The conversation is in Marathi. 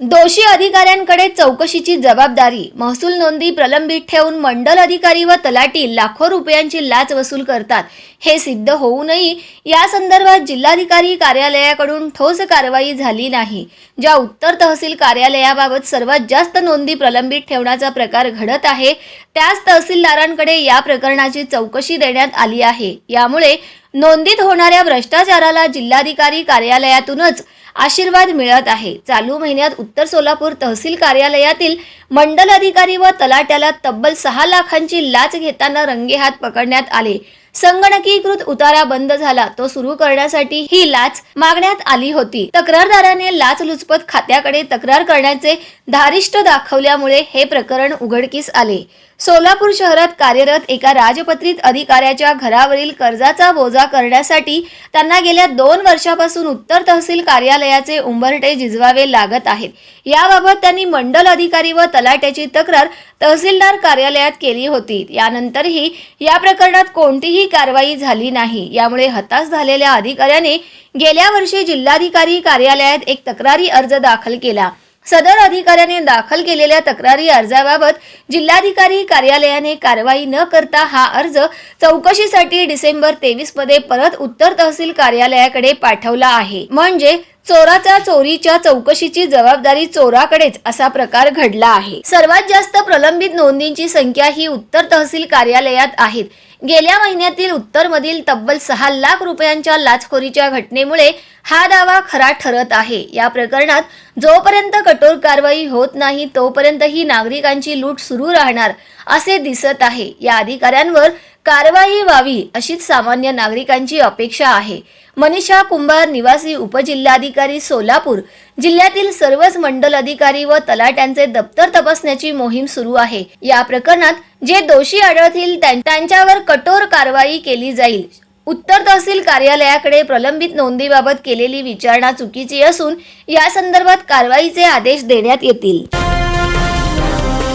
दोषी अधिकाऱ्यांकडे चौकशीची जबाबदारी. महसूल नोंदी प्रलंबित ठेवून मंडल अधिकारी व तलाठी लाखो रुपयांची लाच वसूल करतात. हे सिद्ध होऊनही या संदर्भात जिल्हाधिकारी कार्यालयाकडून ठोस कारवाई झाली नाही. ज्या उत्तर तहसील कार्यालयाबाबत सर्वात जास्त नोंदी प्रलंबित ठेवण्याचा प्रकार घडत आहे त्याच तहसीलदारांकडे या प्रकरणाची चौकशी देण्यात आली आहे. यामुळे नोंदीत होणाऱ्या भ्रष्टाचाराला जिल्हाधिकारी कार्यालयातूनच आशीर्वाद मिळत आहे. चालू महिन्यात उत्तर सोलापूर तहसील कार्यालयातील मंडल अधिकारी व तलाट्याला तब्बल सहा लाखांची लाच घेताना रंगेहात पकडण्यात आले. संगणकीकृत उतारा बंद झाला. तो सुरू करण्यासाठी ही लाच मागण्यात आली होती. तक्रारदाराने लाच लुचपत खात्याकडे तक्रार करण्याचे धारिष्ट दाखवल्यामुळे हे प्रकरण उघडकीस आले. सोलापूर शहरात कार्यरत एका राजपत्रित अधिकाऱ्याच्या घरावरील कर्जाचा बोजा करण्यासाठी त्यांना गेल्या दोन वर्षापासून उत्तर तहसील कार्यालयाचे उंबरटे झिजवावे लागत आहेत. याबाबत त्यांनी मंडल अधिकारी व तलाट्याची तक्रार तहसीलदार कार्यालयात केली होती. यानंतरही या प्रकरणात कोणतीही कारवाई झाली नाही. यामुळे हताश झालेल्या अधिकाऱ्याने गेल्या वर्षी जिल्हाधिकारी कार्यालयात एक तक्रारी अर्ज दाखल केला. सदर अधिकाऱ्याने दाखल केलेल्या तक्रारी अर्जाबाबत जिल्हाधिकारी कार्यालयाने कारवाई न करता हा अर्ज चौकशीसाठी डिसेंबर तेवीसमध्ये परत उत्तर तहसील कार्यालयाकडे पाठवला आहे. म्हणजे चोराचा चोरीच्या चौकशीची जबाबदारी चोराकडेच असा प्रकार घडला आहे. सर्वात जास्त प्रलंबित नोंदींची संख्या ही उत्तर तहसील कार्यालयात आहेत. गेल्या महिन्यातील उत्तरमधील तब्बल सहा लाख रुपयांच्या लाचखोरीच्या घटनेमुळे हा दावा खरा ठरत आहे. या प्रकरणात जोपर्यंत कठोर कारवाई होत नाही तोपर्यंत ही नागरिकांची लूट सुरू राहणार असे दिसत आहे. या अधिकाऱ्यांवर कारवाई व्हावी अशीच सामान्य नागरिकांची अपेक्षा आहे. मनीषा कुंभार निवासी उपजिल्हाधिकारी सोलापूर जिल्ह्यातील सर्वच मंडल अधिकारी व तलाट्यांचे दप्तर तपासण्याची मोहीम सुरू आहे. या प्रकरणात जे दोषी आढळतील त्यांच्यावर कठोर कारवाई केली जाईल. उत्तर तहसील कार्यालयाकडे प्रलंबित नोंदीबाबत केलेली विचारणा चुकीची असून या संदर्भात कारवाईचे आदेश देण्यात येतील.